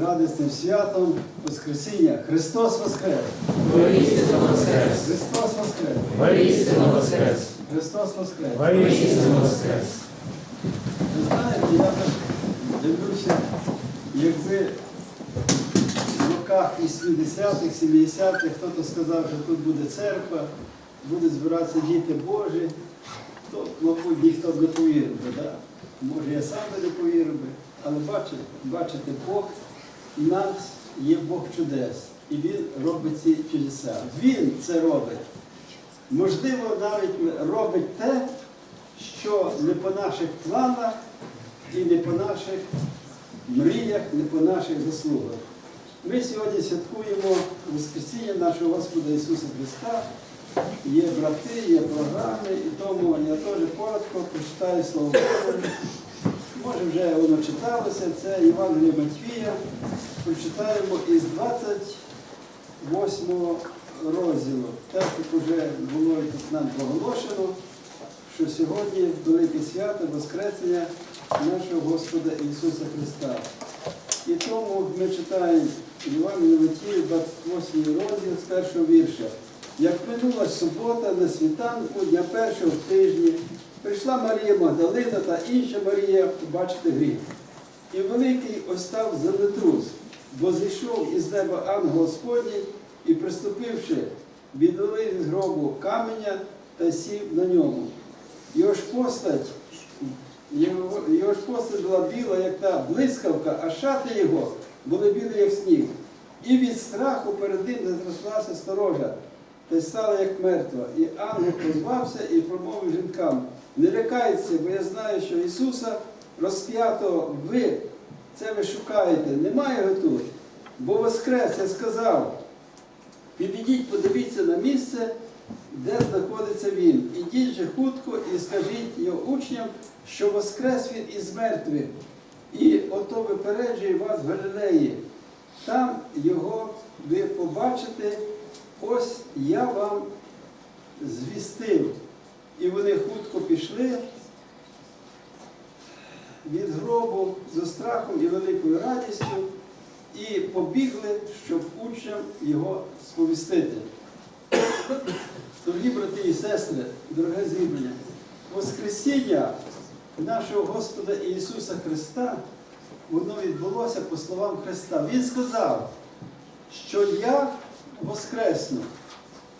радісним святом Воскресіння. Христос Воскрес! Воістину воскрес! Христос Воскрес! Воістину воскрес! Христос Воскрес! Воістину воскрес! Ви знаєте, я так дивлюся, якби в роках 80-х, 70-х хтось сказав, що тут буде церква, будуть збиратися діти Божі, то, мабуть, ніхто б не повірив би. Да? Може, я сам би не повірив би, але бачите, бачите, Бог в нас є Бог чудес, і Він робить ці чудеса. Він це робить. Можливо, навіть робить те, що не по наших планах і не по наших мріях, не по наших заслугах. Ми сьогодні святкуємо Воскресіння нашого Господа Ісуса Христа. Є брати, є програми, і тому я теж коротко прочитаю Слово. Може вже воно читалося, це Євангеліє Матвія. Прочитаємо із 28 розділу. Так як вже було нам проголошено, що сьогодні велике свято Воскресення нашого Господа Ісуса Христа. І тому ми читаємо Євангеліє Матвія, 28 розділ з першого вірша. Як минула субота на світанку дня першого в тижні, прийшла Марія Магдалина та інша Марія побачити гріх. І великий ось став землетрус, бо зійшов із неба ангел Господній і, приступивши, відвели з гробу каменя та сів на ньому. Його ж постать, його, ж постать була біла, як та блискавка, а шати його були білі, як сніг. І від страху перед ним зрослася сторожа, та й стала як мертва. І ангел позвався і промовив жінкам: не лякайтеся, бо я знаю, що Ісуса розп'ятого ви, це ви шукаєте, немає його тут. Бо Воскрес, я сказав, підійдіть, подивіться на місце, де знаходиться він. Ідіть же хутко і скажіть його учням, що воскрес він із мертвих. І ото випереджує вас в Галілеї. Там його ви побачите, ось я вам звістив. І вони хутко пішли від гробу зі страхом і великою радістю і побігли, щоб учням його сповістити. Дорогі брати і сестри, дороге зібрання, Воскресіння нашого Господа Ісуса Христа, воно відбулося по словам Христа. Він сказав, що я воскресну.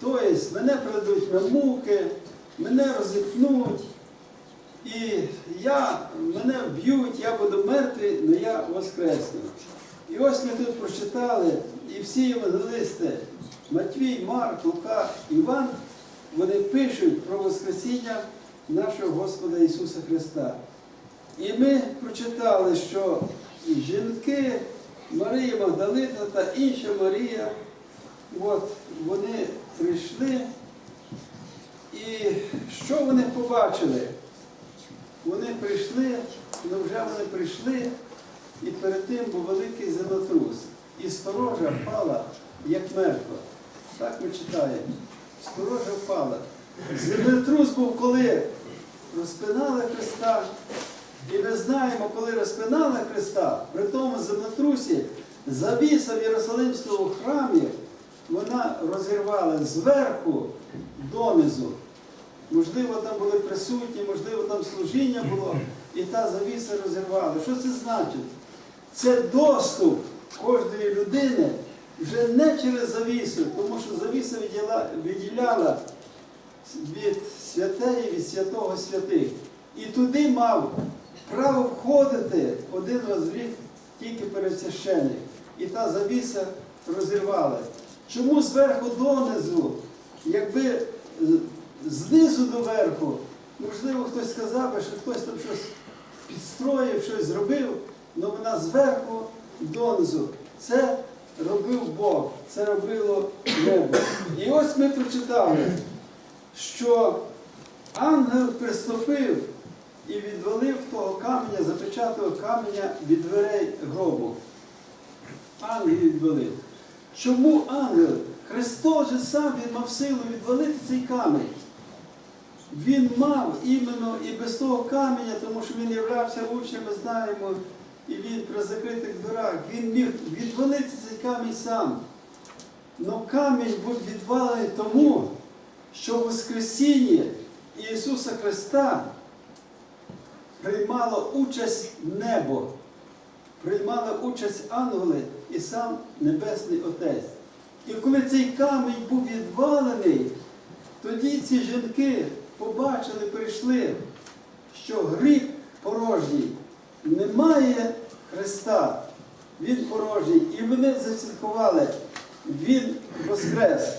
Тобто мене приведуть на муки, мене розіпнуть, і я, мене вб'ють, я буду мертвий, але я воскресну. І ось ми тут прочитали, і всі євангелисти, Матвій, Марк, Лука, Іван, вони пишуть про Воскресіння нашого Господа Ісуса Христа. І ми прочитали, що жінки, Марія Магдалина та інша Марія, от, вони прийшли. І що вони побачили? Вони прийшли, ну вже вони прийшли, і перед тим був великий землетрус. І сторожа впала, як мертва. Так ми читаємо. Сторожа впала. Землетрус був, коли розпинали Христа. І ми знаємо, коли розпинали Христа, при тому землетрусі, завіса в Єрусалимському храмі, вона розірвала зверху донизу. Можливо, там були присутні, можливо, там служіння було, і та завіса розірвала. Що це значить? Це доступ кожної людини вже не через завісу, тому що завіса відділяла від святеї, від святого святих. І туди мав право входити один раз в рік тільки пересвященик. І та завіса розірвалась. Чому зверху донизу, якби з- знизу до верху, можливо, хтось сказав би, що хтось там щось підстроїв, щось зробив, але вона зверху донизу. Це робив Бог, це робило небо. І ось ми прочитали, що ангел приступив і відвалив того каменя, запечатав каменя від дверей гробу. Ангел відвалив. Чому ангел? Христос же сам він мав силу відвалити цей камінь. Він мав іменно і без того каменя, тому що він являвся учнем, ми знаємо, і він при закритих дверах, він міг відвалити цей камінь сам. Но камінь був відвалений тому, що в Воскресінні Ісуса Христа приймало участь небо, приймали участь ангели і сам Небесний Отець. І коли цей камінь був відвалений, тоді ці жінки побачили, прийшли, що гріб порожній, немає Христа, Він порожній. І вони засвідкували, Він воскрес.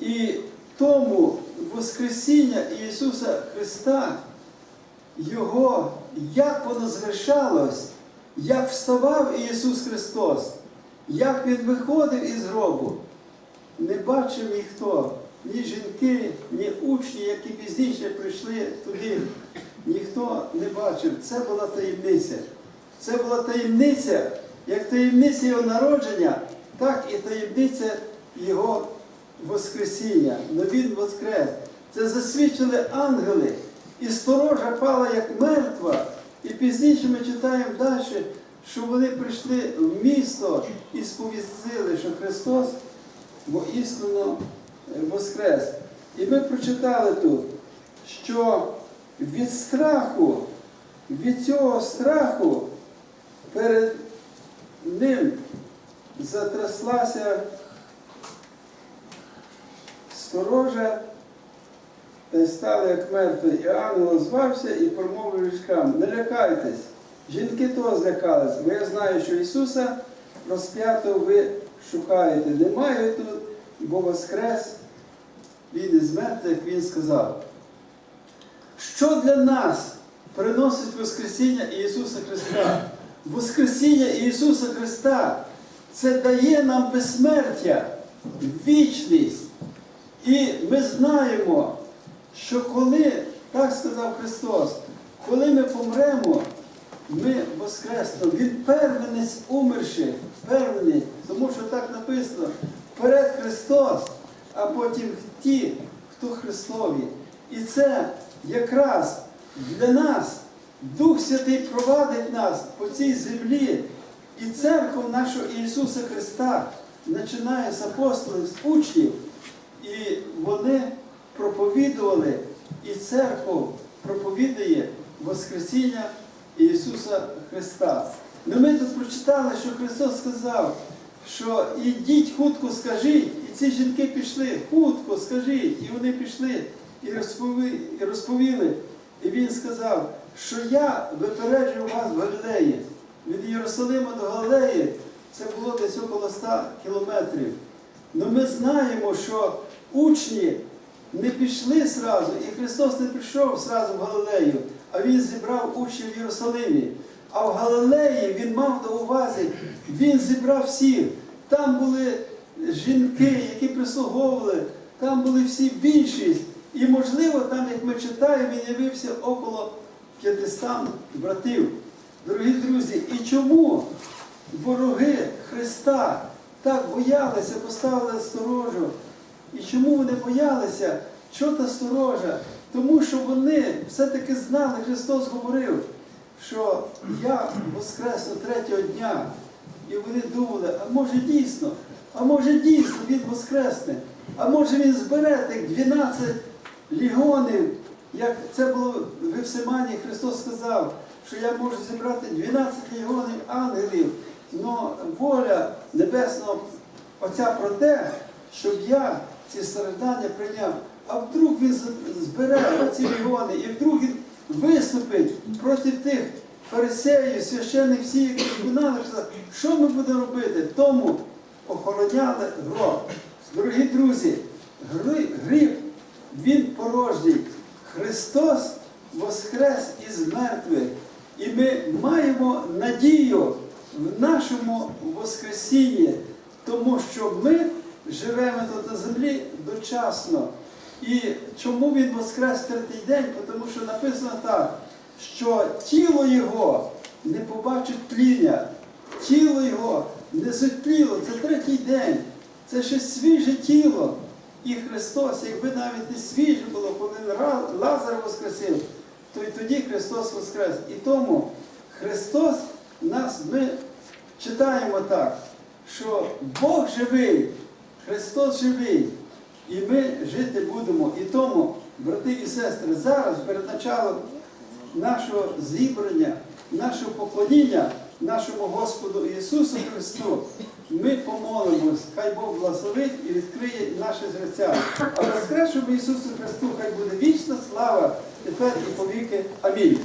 І тому Воскресіння Ісуса Христа, Його, як воно звершалось, як вставав Ісус Христос, як Він виходив із гробу, не бачив ніхто, ні жінки, ні учні, які пізніше прийшли туди. Ніхто не бачив. Це була таємниця. Це була таємниця, як таємниця його народження, так і таємниця Його Воскресіння. Но Він воскрес. Це засвідчили ангели. І сторожа пала як мертва. І пізніше ми читаємо далі, що вони прийшли в місто і сповістили, що Христос воістину е, воскрес. І ми прочитали тут, що від страху, від цього страху перед ним затряслася сторожа та й стала як мертвий. І ангел звався і промовив жінкам, не лякайтесь. Жінки того злякались, бо я знаю, що Ісуса розп'ятого ви шукаєте. Немає його тут, бо воскрес він із мертвих, він сказав. Що для нас приносить Воскресіння Ісуса Христа? Воскресіння Ісуса Христа це дає нам безсмертя, вічність. І ми знаємо, що коли, так сказав Христос, коли ми помремо, ми воскреснемо. Він первенець умерших, первенець, тому що так написано, вперед Христос, а потім ті, хто Христові. І це якраз для нас Дух Святий провадить нас по цій землі. І церква нашого Ісуса Христа починає з апостолів, з учнів. І вони проповідували, і церква проповідує Воскресіння Ісуса Христа. Ну ми тут прочитали, що Христос сказав, що ідіть хутко скажіть, і ці жінки пішли, хутко скажіть, і вони пішли і розповіли, і розповіли. І Він сказав, що я випереджую вас в Галилеї. Від Єрусалима до Галилеї це було десь около 100 кілометрів. Ну ми знаємо, що учні не пішли зразу, і Христос не прийшов зразу в Галилею, а Він зібрав учнів в Єрусалимі. А в Галилеї він мав на увазі, він зібрав всіх. Там були жінки, які прислуговували, там були всі більшість. І, можливо, там, як ми читаємо, він явився около 500 братів. Дорогі друзі, і чому вороги Христа так боялися, поставили сторожу? І чому вони боялися? Що та сторожа? Тому що вони все-таки знали, Христос говорив, що я воскресну третього дня. І вони думали, а може дійсно, а може дійсно він воскресне, а може він збере тих 12 лігонів, як це було в Евсимані, Христос сказав, що я можу зібрати 12 лігонів ангелів. Но воля Небесного Отця про те, щоб я ці страждання прийняв. А вдруг він збере ці лігони, і вдруг він виступить проти тих фарисеїв, священних всі, які знали, що ми будемо робити? Тому охороняли гроб. Дорогі друзі, гріб, він порожній. Христос воскрес із мертвих. І ми маємо надію в нашому Воскресінні, тому що ми живемо тут на землі дочасно. І чому він воскрес третій день? Тому що написано так, що тіло його не побачить тління, тіло його не зотліло, це третій день, це ще свіже тіло. І Христос, якби навіть не свіже було, коли Лазар воскресив, то й тоді Христос воскрес. І тому Христос нас ми читаємо так, що Бог живий, Христос живий, і ми жити будемо. І тому, брати і сестри, зараз перед началом нашого зібрання, нашого поклоніння нашому Господу Ісусу Христу, ми помолимось, хай Бог благословить і відкриє наше серця. А воскресшому Ісусу Христу хай буде вічна слава тепер і повіки. Амінь.